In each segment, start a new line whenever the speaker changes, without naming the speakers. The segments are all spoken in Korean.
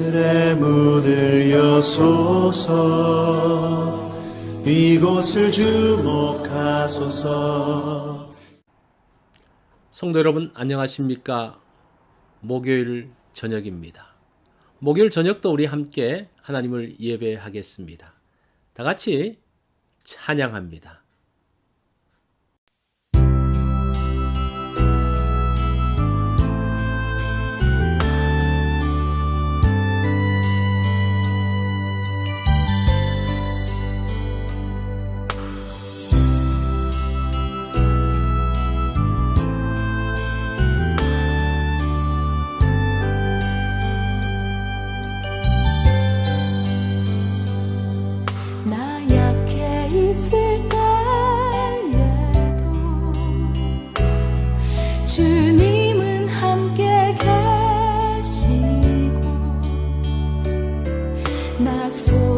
하늘에 묻으여소서. 이곳을 주목하소서.
성도 여러분 안녕하십니까? 목요일 저녁입니다. 목요일 저녁도 우리 함께 하나님을 예배하겠습니다. 다 같이 찬양합니다.
на свой.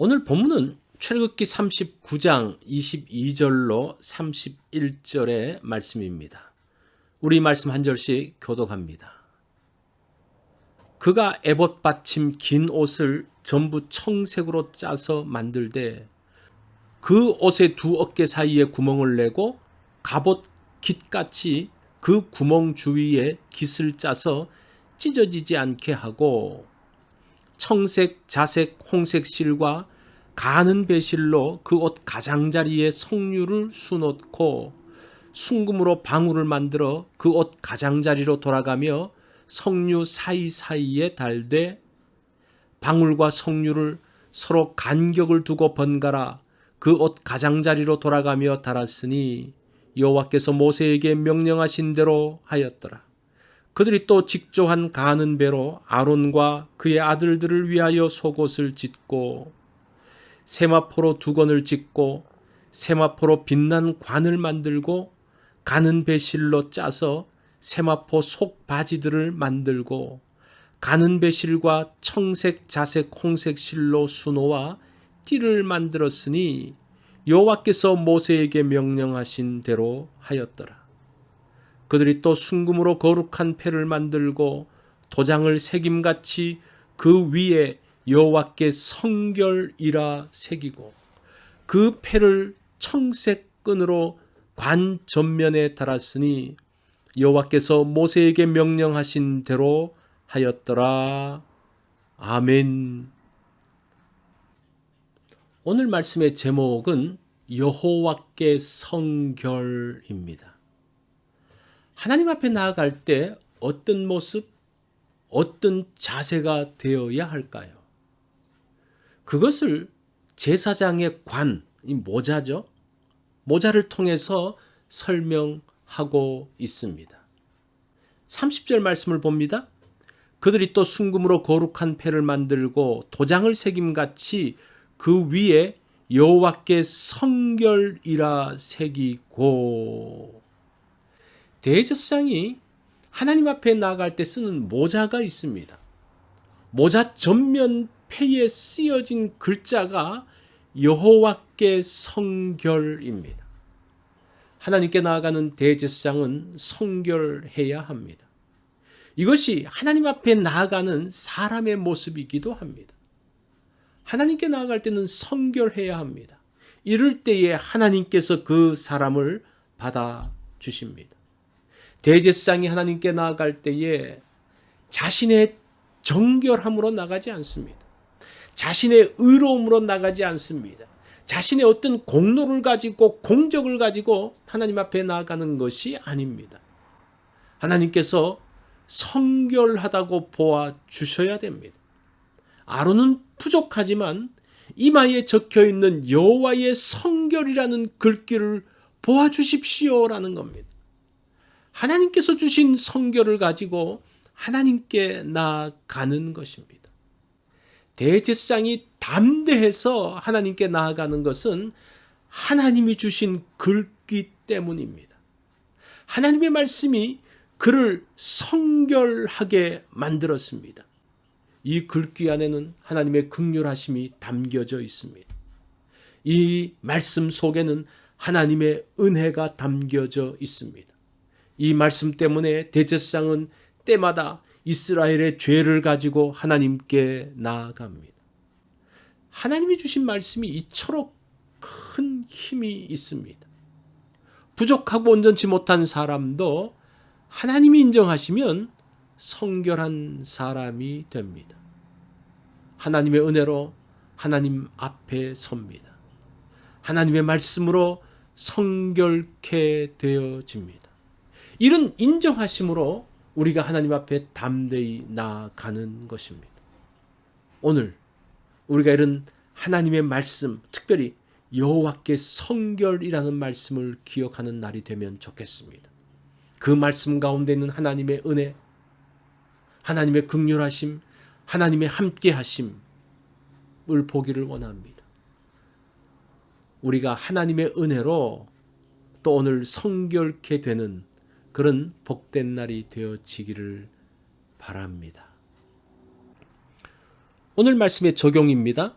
오늘 본문은 출애굽기 39장 22절로 31절의 말씀입니다. 우리 말씀 한 절씩 교독합니다. 그가 에봇 받침 긴 옷을 전부 청색으로 짜서 만들되 그 옷의 두 어깨 사이에 구멍을 내고 갑옷 깃같이 그 구멍 주위에 깃을 짜서 찢어지지 않게 하고 청색, 자색, 홍색 실과 가는 배실로 그 옷 가장자리에 석류를 수놓고 순금으로 방울을 만들어 그 옷 가장자리로 돌아가며 석류 사이사이에 달되 방울과 석류를 서로 간격을 두고 번갈아 그 옷 가장자리로 돌아가며 달았으니 여호와께서 모세에게 명령하신 대로 하였더라. 그들이 또 직조한 가는 배로 아론과 그의 아들들을 위하여 속옷을 짓고 세마포로 두건을 짓고 세마포로 빛난 관을 만들고 가는 배실로 짜서 세마포 속 바지들을 만들고 가는 배실과 청색, 자색, 홍색 실로 수놓아 띠를 만들었으니 여호와께서 모세에게 명령하신 대로 하였더라. 그들이 또 순금으로 거룩한 패를 만들고 도장을 새김같이 그 위에 여호와께 성결이라 새기고 그 패를 청색 끈으로 관 전면에 달았으니 여호와께서 모세에게 명령하신 대로 하였더라. 아멘. 오늘 말씀의 제목은 여호와께 성결입니다. 하나님 앞에 나아갈 때 어떤 모습, 어떤 자세가 되어야 할까요? 그것을 제사장의 관, 이 모자죠. 모자를 통해서 설명하고 있습니다. 30절 말씀을 봅니다. 그들이 또 순금으로 거룩한 패를 만들고 도장을 새김같이 그 위에 여호와께 성결이라 새기고 대제사장이 하나님 앞에 나아갈 때 쓰는 모자가 있습니다. 모자 전면 폐에 쓰여진 글자가 여호와께 성결입니다. 하나님께 나아가는 대제사장은 성결해야 합니다. 이것이 하나님 앞에 나아가는 사람의 모습이기도 합니다. 하나님께 나아갈 때는 성결해야 합니다. 이럴 때에 하나님께서 그 사람을 받아 주십니다. 대제사장이 하나님께 나아갈 때에 자신의 정결함으로 나가지 않습니다. 자신의 의로움으로 나가지 않습니다. 자신의 어떤 공로를 가지고 공적을 가지고 하나님 앞에 나아가는 것이 아닙니다. 하나님께서 성결하다고 보아 주셔야 됩니다. 아론은 부족하지만 이마에 적혀 있는 여호와의 성결이라는 글귀를 보아 주십시오라는 겁니다. 하나님께서 주신 성결을 가지고 하나님께 나아가는 것입니다. 대제사장이 담대해서 하나님께 나아가는 것은 하나님이 주신 글귀 때문입니다. 하나님의 말씀이 그를 성결하게 만들었습니다. 이 글귀 안에는 하나님의 극률하심이 담겨져 있습니다. 이 말씀 속에는 하나님의 은혜가 담겨져 있습니다. 이 말씀 때문에 대제사장은 때마다 이스라엘의 죄를 가지고 하나님께 나아갑니다. 하나님이 주신 말씀이 이처럼 큰 힘이 있습니다. 부족하고 온전치 못한 사람도 하나님이 인정하시면 성결한 사람이 됩니다. 하나님의 은혜로 하나님 앞에 섭니다. 하나님의 말씀으로 성결케 되어집니다. 이런 인정하심으로 우리가 하나님 앞에 담대히 나아가는 것입니다. 오늘 우리가 이런 하나님의 말씀, 특별히 여호와께 성결이라는 말씀을 기억하는 날이 되면 좋겠습니다. 그 말씀 가운데 있는 하나님의 은혜, 하나님의 극률하심, 하나님의 함께하심을 보기를 원합니다. 우리가 하나님의 은혜로 또 오늘 성결케 되는 그런 복된 날이 되어지기를 바랍니다. 오늘 말씀의 적용입니다.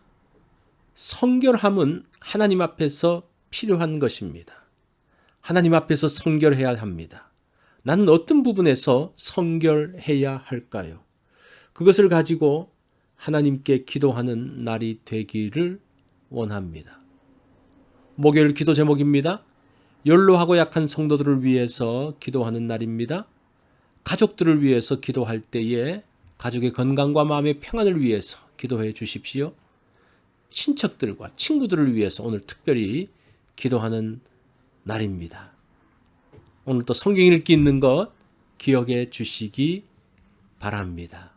성결함은 하나님 앞에서 필요한 것입니다. 하나님 앞에서 성결해야 합니다. 나는 어떤 부분에서 성결해야 할까요? 그것을 가지고 하나님께 기도하는 날이 되기를 원합니다. 목요일 기도 제목입니다. 연로하고 약한 성도들을 위해서 기도하는 날입니다. 가족들을 위해서 기도할 때에 가족의 건강과 마음의 평안을 위해서 기도해 주십시오. 친척들과 친구들을 위해서 오늘 특별히 기도하는 날입니다. 오늘 또 성경 읽기 있는 것 기억해 주시기 바랍니다.